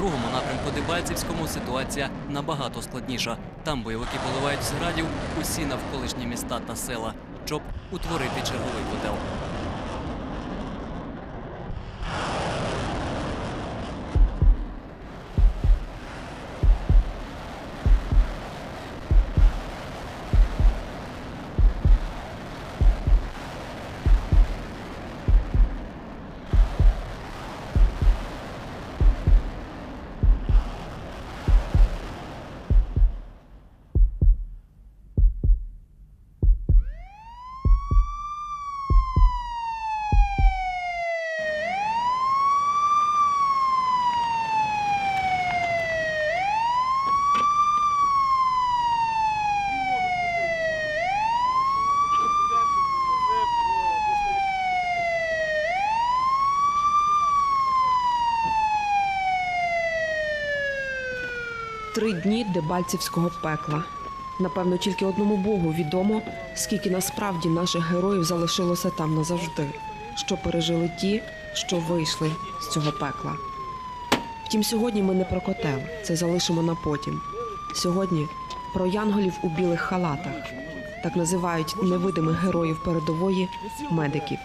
другому напрямку Дебальцівському ситуація набагато складніша. Там бойовики поливають з градів усі навколишні міста та села, щоб утворити черговий котел. Три дні Дебальцівського пекла. Напевно, тільки одному Богу відомо, скільки насправді наших героїв залишилося там назавжди, що пережили ті, що вийшли з цього пекла. Втім, сьогодні ми не про котел, це залишимо на потім. Сьогодні про янголів у білих халатах. Так називають невидимих героїв передової медиків.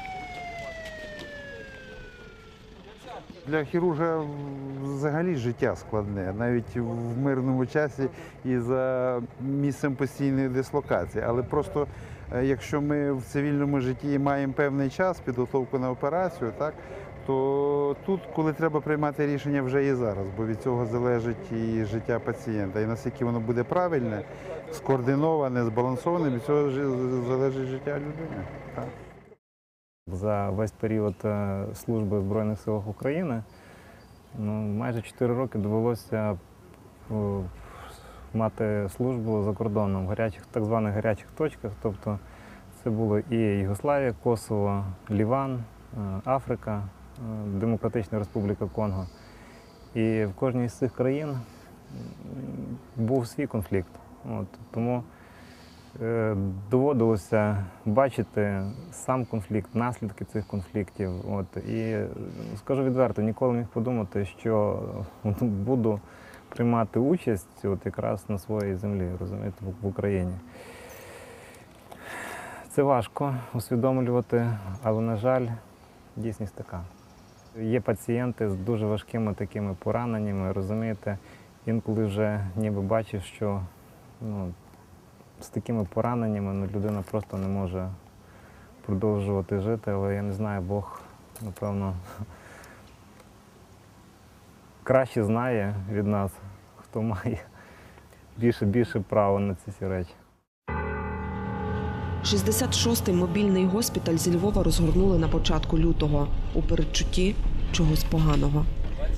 Для хірурга взагалі життя складне, навіть в мирному часі і за місцем постійної дислокації. Але просто е, якщо ми в цивільному житті маємо певний час, підготовку на операцію, так, то тут, коли треба приймати рішення вже і зараз, бо від цього залежить і життя пацієнта. І наскільки воно буде правильне, скоординоване, збалансоване, від цього залежить життя людини. Так. За весь період е, служби в Збройних силах України ну, майже 4 роки довелося е, мати службу за кордоном в гарячих, так званих гарячих точках. Тобто це було і Югославія, Косово, Ліван, е, Африка, Демократична Республіка Конго. І в кожній з цих країн був свій конфлікт. От, тому доводилося бачити сам конфлікт, наслідки цих конфліктів. От. І е, скажу відверто, ніколи не міг подумати, що е, буду приймати участь от якраз на своїй землі, розумієте, в Україні. Це важко усвідомлювати, але, на жаль, дійсність така. Є пацієнти з дуже важкими такими пораненнями, розумієте, інколи вже ніби бачиш, що ну, з такими пораненнями ну, людина просто не може продовжувати жити, але я не знаю, Бог, напевно, краще знає від нас, хто має більше більше права на ці всі речі. 66-й мобільний госпіталь зі Львова розгорнули на початку лютого у передчутті чогось поганого.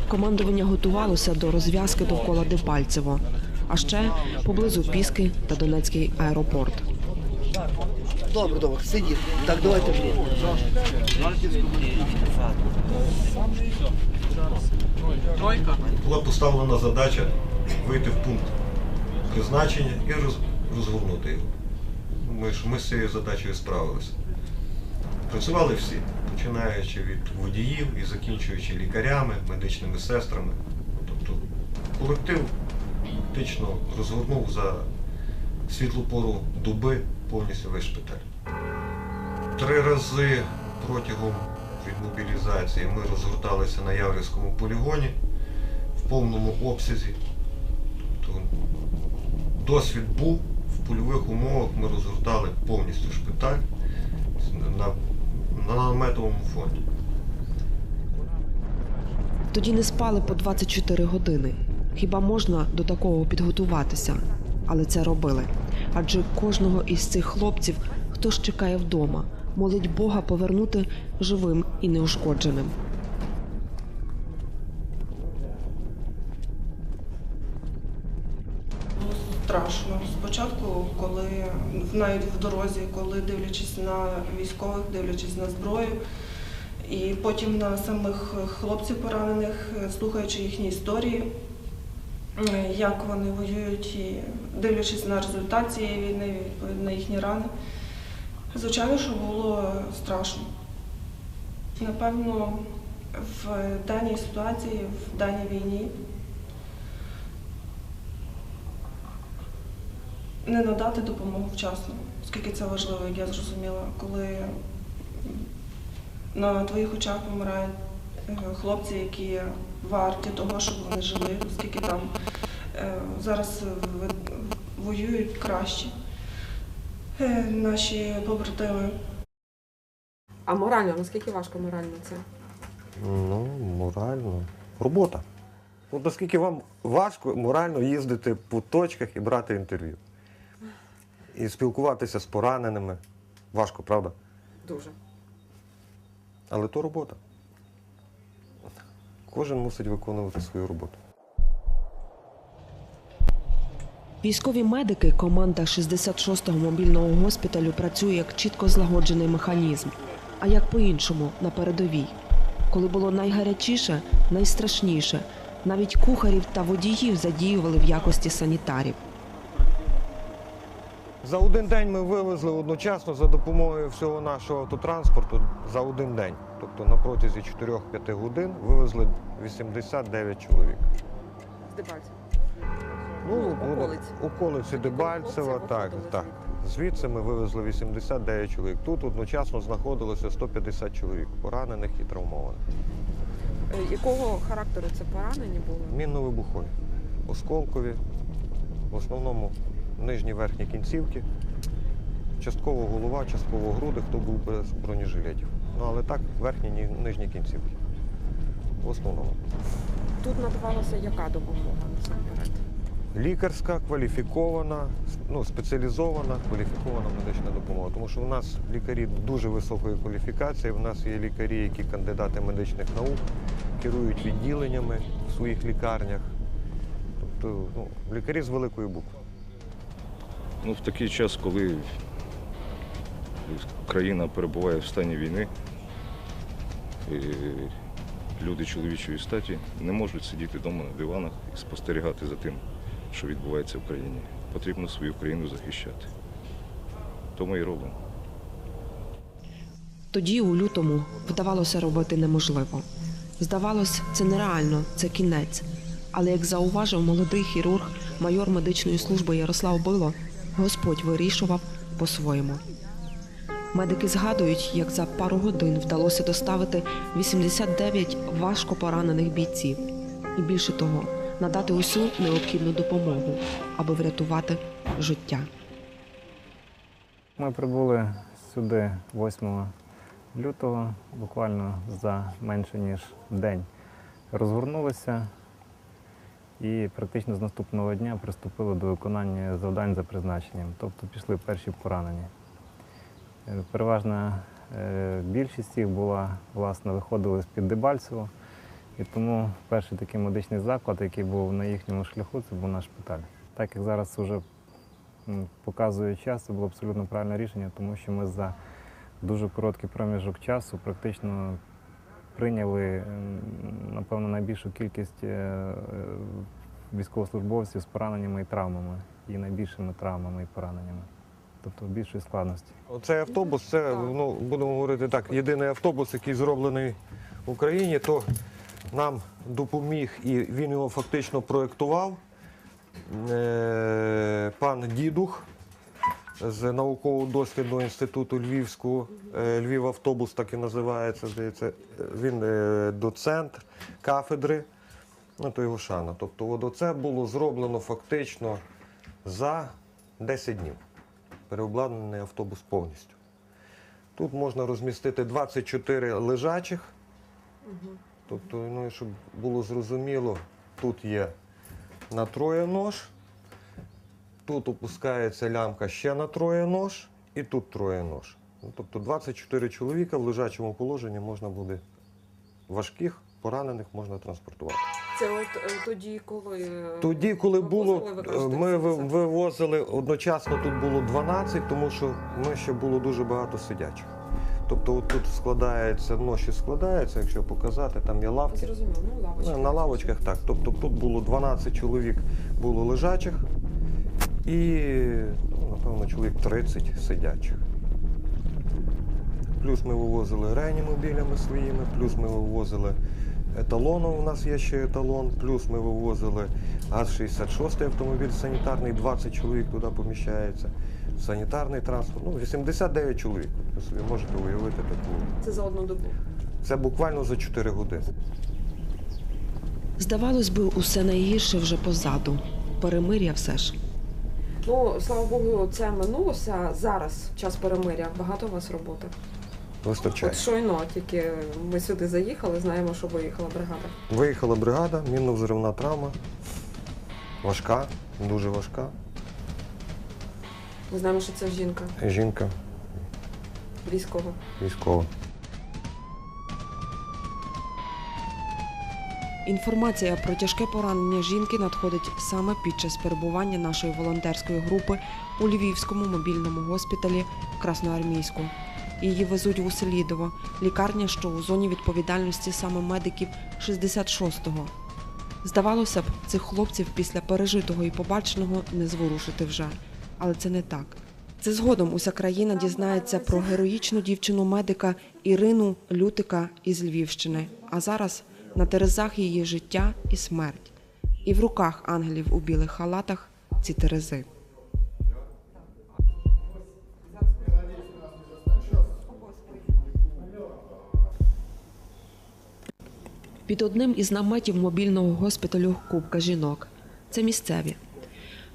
Командування готувалося до розв'язки довкола Дебальцево, а ще поблизу Піски та Донецький аеропорт. Добре, добре, сидіть. Так, давайте. Була поставлена задача вийти в пункт призначення і розгорнути його. Ми, ж, ми з цією задачею справилися. Працювали всі, починаючи від водіїв і закінчуючи лікарями, медичними сестрами. Тобто колектив фактично розгорнув за світлу пору доби повністю весь шпиталь. Три рази протягом мобілізації ми розгорталися на Яврівському полігоні в повному обсязі. Тобто досвід був, в польових умовах ми розгортали повністю шпиталь на, на наметовому фоні. Тоді не спали по 24 години. Хіба можна до такого підготуватися? Але це робили. Адже кожного із цих хлопців хтось чекає вдома, молить Бога повернути живим і неушкодженим. Страшно. Спочатку, коли навіть в дорозі, коли дивлячись на військових, дивлячись на зброю, і потім на самих хлопців поранених, слухаючи їхні історії, Е, як вони воюють, і дивлячись на результат цієї війни, на їхні рани. Звичайно, що було страшно. Напевно, в даній ситуації, в даній війні не надати допомогу вчасно, оскільки це важливо, як я зрозуміла, коли на твоїх очах помирають е, хлопці, які варті того, щоб вони жили, оскільки там е, зараз воюють краще е, наші побратими. А морально, наскільки важко морально це? Ну, морально. Робота. Ну, наскільки вам важко морально їздити по точках і брати інтерв'ю. І спілкуватися з пораненими. Важко, правда? Дуже. Але то робота. Кожен мусить виконувати свою роботу. Військові медики, команда 66-го мобільного госпіталю працює як чітко злагоджений механізм. А як по-іншому на передовій. Коли було найгарячіше, найстрашніше, навіть кухарів та водіїв задіювали в якості санітарів. За один день ми вивезли одночасно за допомогою всього нашого автотранспорту за один день. Тобто на протязі 4-5 годин вивезли 89 чоловік. Ну, околиці. околиці Дебальцева, так, так. Звідси ми вивезли 89 чоловік. Тут одночасно знаходилося 150 чоловік, поранених і травмованих. Е, Якого характеру це поранені були? Мінно-вибухові, осколкові, в основному нижні верхні кінцівки, частково голова, частково груди, хто був без бронежилетів. Ну але так, верхні ні- нижні кінцівки. В основному. Тут надавалася яка допомога насамперед? Лікарська, кваліфікована, ну, спеціалізована, кваліфікована медична допомога. Тому що у нас лікарі дуже високої кваліфікації. У нас є лікарі, які кандидати медичних наук, керують відділеннями в своїх лікарнях. Тобто ну, лікарі з великої букви. Ну, в такий час, коли країна перебуває в стані війни, люди чоловічої статі не можуть сидіти вдома на диванах і спостерігати за тим, що відбувається в країні. Потрібно свою країну захищати. То ми і робимо. Тоді, у лютому, вдавалося робити неможливо. Здавалось, це нереально, це кінець. Але як зауважив молодий хірург, майор медичної служби Ярослав Било, Господь вирішував по-своєму. Медики згадують, як за пару годин вдалося доставити 89 важко поранених бійців, і більше того, надати усю необхідну допомогу, аби врятувати життя. Ми прибули сюди 8 лютого, буквально за менше ніж день. Розгорнулися і практично з наступного дня приступили до виконання завдань за призначенням, тобто пішли перші поранені. Е, Переважна е, більшість їх була, власне, виходили з-під Дебальцево, і тому перший такий медичний заклад, який був на їхньому шляху, це був наш шпиталь. Так як зараз вже показує час, це було абсолютно правильне рішення, тому що ми за дуже короткий проміжок часу практично прийняли, напевно, найбільшу кількість е, військовослужбовців з пораненнями і травмами, і найбільшими травмами і пораненнями, тобто більшої складності. Оцей автобус, це, ну, будемо говорити так, єдиний автобус, який зроблений в Україні, то нам допоміг і він його фактично проєктував. е, Пан Дідух з науково-дослідного інституту Львівського, е, Львів автобус так і називається, здається. Він е, доцент кафедри, ну то його шана. Тобто, от оце було зроблено фактично за 10 днів переобладнаний автобус повністю. Тут можна розмістити 24 лежачих. Тобто, ну, щоб було зрозуміло, тут є на троє нож, тут опускається лямка ще на троє нож, і тут троє нож. Ну, тобто 24 чоловіка в лежачому положенні можна буде важких, поранених можна транспортувати. Це от е, тоді, коли е, Тоді, коли було, вивозили, кажете, ми ви- це- вивозили одночасно, тут було 12, тому що ми ще було дуже багато сидячих. Тобто от тут складається, ноші складається, якщо показати, там є лавки. Зрозуміло, ну лавочки. На, на лавочках так. Тобто тут було 12 чоловік було лежачих і, ну, напевно, чоловік 30 сидячих. Плюс ми вивозили реанімобілями своїми, плюс ми вивозили еталону у нас є ще еталон, плюс ми вивозили ГАЗ-66 автомобіль санітарний, 20 чоловік туди поміщається. Санітарний транспорт, ну 89 чоловік. Ви собі можете уявити таку. Це за одну добу. Це буквально за 4 години. Здавалось би, усе найгірше вже позаду. Перемир'я все ж. Ну, слава Богу, це минулося. Зараз час перемиря. Багато у вас роботи. Вистачає. От щойно тільки ми сюди заїхали, знаємо, що виїхала бригада. Виїхала бригада, мінно-взривна травма. Важка, дуже важка. Ми знаємо, що це жінка Жінка військова. військова. Інформація про тяжке поранення жінки надходить саме під час перебування нашої волонтерської групи у Львівському мобільному госпіталі Красноармійську. Її везуть у Селідово, лікарня, що у зоні відповідальності саме медиків 66-го. Здавалося б, цих хлопців після пережитого і побаченого не зворушити вже. Але це не так. Це згодом уся країна дізнається про героїчну дівчину-медика Ірину Лютика із Львівщини. А зараз на терезах її життя і смерть. І в руках ангелів у білих халатах ці терези. Під одним із наметів мобільного госпіталю Кубка жінок. Це місцеві.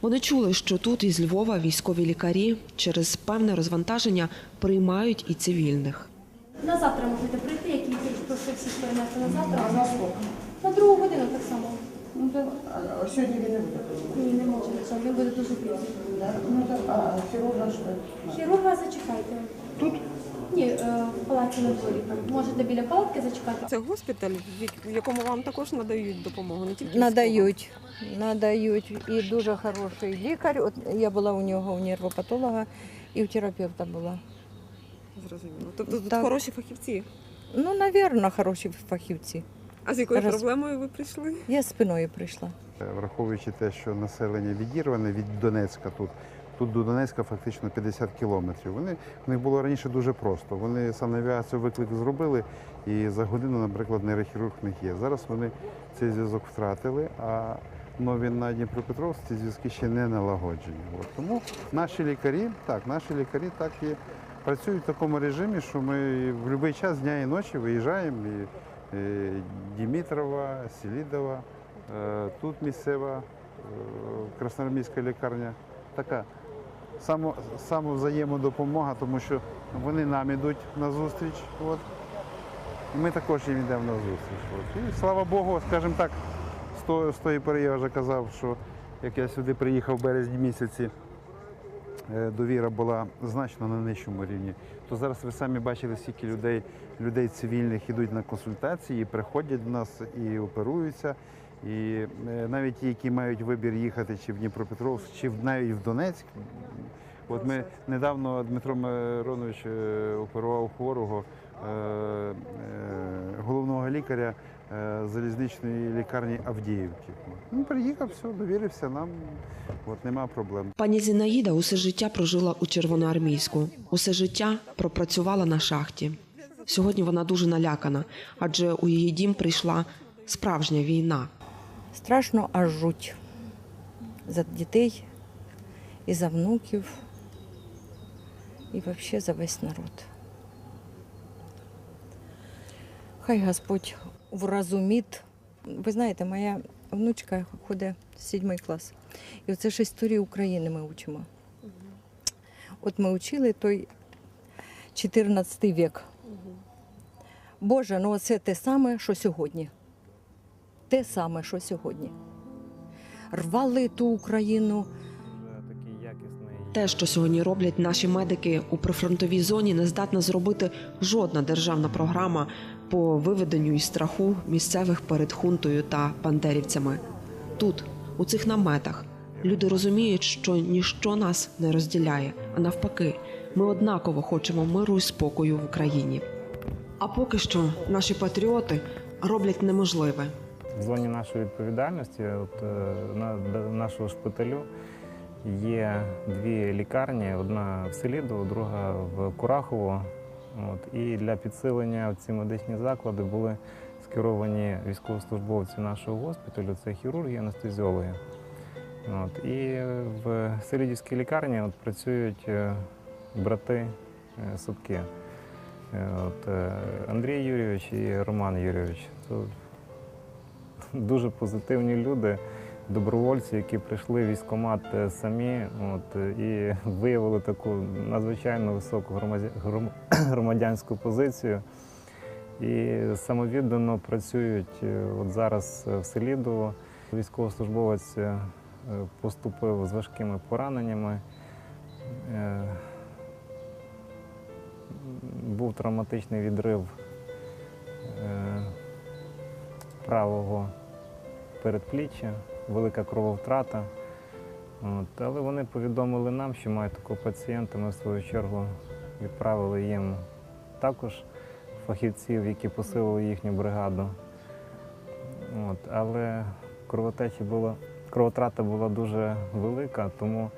Вони чули, що тут із Львова військові лікарі через певне розвантаження приймають і цивільних. На завтра можете прийти, як лікар просив всіх перенести на завтра. А на сколько? На другу годину так само. Ну, а сьогодні він не буде? Ні, не може на цьому. Він буде дуже пізно. Ну, так, а хірурга що? Хірурга зачекайте. Тут? Ні, е, в палаці на дворі. Можете біля палатки зачекати. Це госпіталь, в якому вам також надають допомогу, не тільки Надають, надають. І дуже хороший лікар. От я була у нього у нервопатолога і у терапевта була. Зрозуміло. Тобто тут Так. хороші фахівці. Ну, навірно, хороші фахівці. А з якою Роз- проблемою ви прийшли? Я спиною прийшла. Враховуючи те, що населення відірване від Донецька тут. Тут до Донецька фактично 50 кілометрів. Вони в них було раніше дуже просто. Вони санавіацію виклик зробили, і за годину, наприклад, нейрохірург в них є. Зараз вони цей зв'язок втратили, а нові на Дніпропетровськ ці зв'язки ще не налагоджені. От. Тому наші лікарі, так, наші лікарі так і працюють в такому режимі, що ми в будь-який час дня і ночі виїжджаємо. І, е, Дімітрова, Селідова, е, тут місцева е, красноармійська лікарня. Така само, самовзаємодопомога, тому що вони нам ідуть на зустріч. От. І ми також їм йдемо на зустріч. От. І слава Богу, скажімо так, з тої, пори я вже казав, що як я сюди приїхав в березні місяці, довіра була значно на нижчому рівні. То зараз ви самі бачили, скільки людей, людей цивільних ідуть на консультації, приходять до нас і оперуються. І е, навіть ті, які мають вибір їхати чи в Дніпропетровськ, чи навіть в Донецьк. От ми недавно Дмитро Миронович е, оперував хворого е, е, лікаря е, залізничної лікарні Авдіївки. Він приїхав, все, довірився нам, от нема проблем. Пані Зінаїда усе життя прожила у Червоноармійську. Усе життя пропрацювала на шахті. Сьогодні вона дуже налякана, адже у її дім прийшла справжня війна. Страшно аж жуть за дітей і за внуків, і взагалі за весь народ. Хай Господь вразумить. Ви знаєте, моя внучка ходить в сьомий клас. І оце ж історії України ми вчимо. От ми вчили той 14 вік. Боже, ну це те саме, що сьогодні. Те саме, що сьогодні. Рвали ту Україну. Те, що сьогодні роблять наші медики у прифронтовій зоні, не здатна зробити жодна державна програма по виведенню із страху місцевих перед хунтою та бандерівцями. Тут, у цих наметах, люди розуміють, що ніщо нас не розділяє, а навпаки, ми однаково хочемо миру і спокою в Україні. А поки що наші патріоти роблять неможливе. В зоні нашої відповідальності, от, е, на нашого шпиталю, є дві лікарні: одна в Селіду, друга в Курахово. От, і для підсилення в ці медичні заклади були, скеровані військовослужбовці нашого госпіталю, це хірурги, анестезіологи. От. І в Селідівській лікарні от, працюють е, брати е, Садки. Е, От, Андрій Юрійович і Роман Юрійович. Це дуже позитивні люди, добровольці, які прийшли в військкомат е, самі от, е, і виявили таку надзвичайно високу громадянську позицію. І самовіддано працюють е, от зараз в Селідово. Військовослужбовець е, поступив з важкими пораненнями. Був травматичний відрив правого передпліччя, велика крововтрата. От, але вони повідомили нам, що мають такого пацієнта. Ми в свою чергу відправили їм також фахівців, які посилили їхню бригаду. От, але кровотеча була, кровотрата була дуже велика, тому,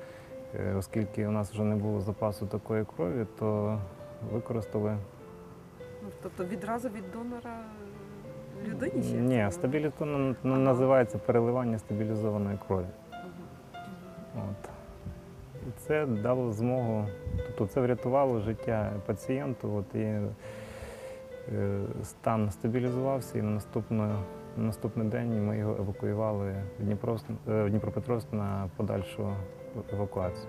е, оскільки у нас вже не було запасу такої крові, то використали Тобто відразу від донора людині ще? Ні, стабілізовано називається переливання стабілізованої крові. От. І це дало змогу, тобто це врятувало життя пацієнту. От, і е, стан стабілізувався, і на наступний, на наступний день ми його евакуювали в, Дніпровськ, е, в Дніпропетровськ на подальшу евакуацію,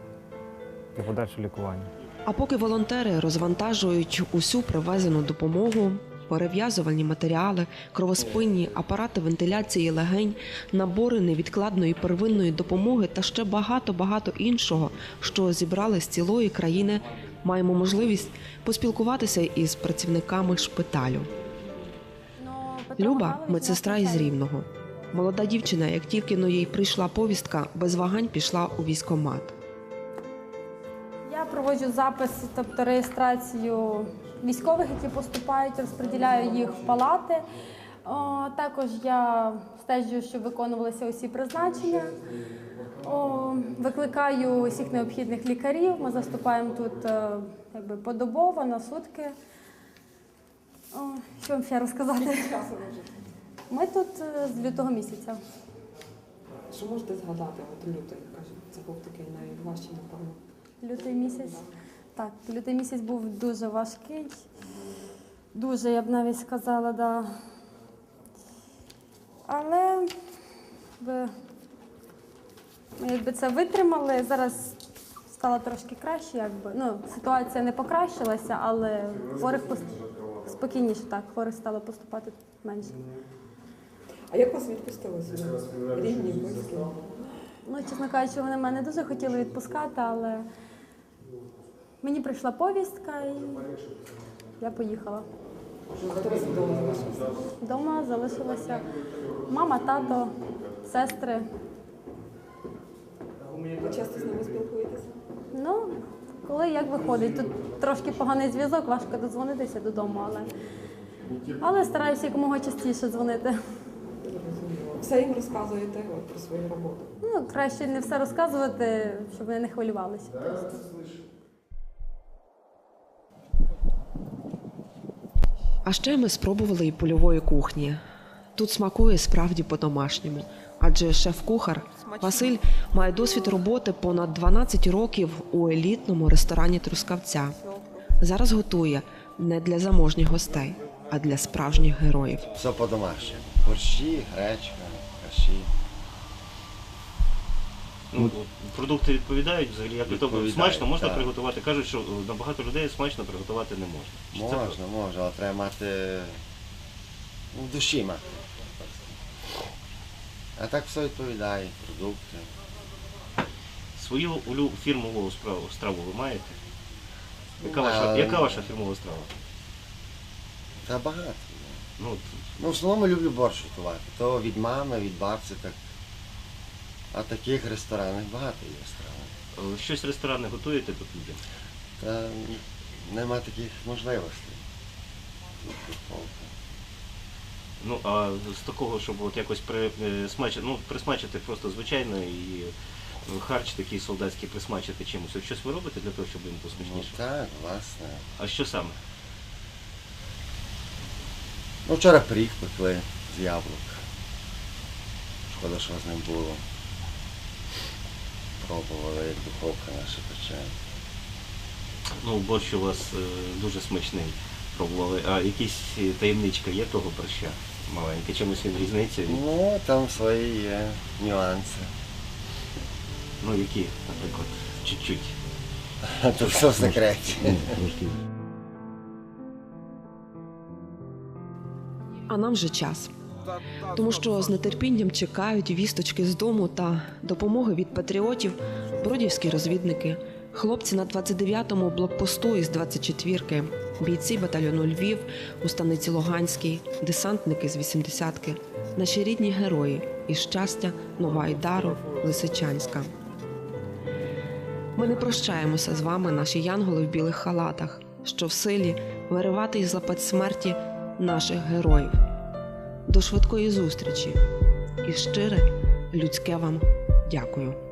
на подальше лікування. А поки волонтери розвантажують усю привезену допомогу, перев'язувальні матеріали, кровоспинні апарати вентиляції легень, набори невідкладної первинної допомоги та ще багато багато іншого, що зібрали з цілої країни, маємо можливість поспілкуватися із працівниками шпиталю. Люба медсестра із Рівного. Молода дівчина, як тільки но їй прийшла повістка, без вагань пішла у військкомат. Я проводжу запис, тобто реєстрацію військових, які поступають, розподіляю їх в палати. О, також я стежу, щоб виконувалися усі призначення. О, викликаю усіх необхідних лікарів. Ми заступаємо тут е, якби подобово на сутки. О, що вам ще розказати? Ми тут е, з лютого місяця. Що можете згадати? От лютий, кажуть, це був такий найважчий, напевно. Лютий місяць. Так, лютий місяць був дуже важкий. Дуже, я б навіть сказала, да. Але ми якби це витримали. Зараз стало трошки краще, якби. Ну, ситуація не покращилася, але хворих пос- спокійніше так, хворих стало поступати менше. А як вас відпустили сюди? Рідні, близькі? Ну, чесно кажучи, вони мене дуже хотіли відпускати, але мені прийшла повістка і я поїхала. Хто вас вдома залишився? Вдома залишилася мама, тато, сестри. Ви часто з ними спілкуєтеся? Ну, коли як виходить, тут трошки поганий зв'язок, важко додзвонитися додому, але, але стараюся якомога частіше дзвонити. Все їм розказуєте от, про свою роботу. Ну, краще не все розказувати, щоб вони не хвилювалися. А ще ми спробували і польової кухні. Тут смакує справді по-домашньому, адже шеф-кухар Василь має досвід роботи понад 12 років у елітному ресторані Трускавця. Зараз готує не для заможніх гостей, а для справжніх героїв. Все по-домашньому. Борщі, гречка, каші. Ну, продукти відповідають взагалі, як тобто Відповідають, смачно можна так. приготувати. Кажуть, що е, на багато людей смачно приготувати не можна. Чи це правда? Можна, можна, але треба мати ну, в душі мати. А так все відповідає, продукти. Свою улю фірмову справу страву ви маєте? Яка Ну, ваша, а- яка ваша фірмова страва? Та багато. Ну, от, Ну, в основному люблю борщ готувати. То від мами, від бабці так. А таких ресторанах багато є е, щось ресторани готуєте тут людям? Та нема таких можливостей. Ну, а з такого, щоб от якось при, е, смачити, ну, присмачити просто звичайно і е, харч такий солдатський присмачити чимось. От щось ви робите для того, щоб їм було Ну так, власне. А що саме? Ну, вчора пиріг пекли з яблук. Шкода, що з ним було. Пробували, як духовка наша пече. Ну, борщ у вас е, дуже смачний. Пробували. А якісь е, таємничка є того борща? Маленька, чимось він різниця від. Ну, там свої є нюанси. Ну, які, наприклад, чуть-чуть. Це все в секреті. А нам вже час. Тому що з нетерпінням чекають вісточки з дому та допомоги від патріотів, бродівські розвідники, хлопці на 29-му блокпосту із 24-ки, бійці батальйону Львів у станиці Луганській, десантники з 80-ки, наші рідні герої. Із щастя, Нова Айдару, Лисичанська. Ми не прощаємося з вами, наші янголи в білих халатах, що в силі виривати із лапець смерті наших героїв. До швидкої зустрічі і щире людське вам дякую.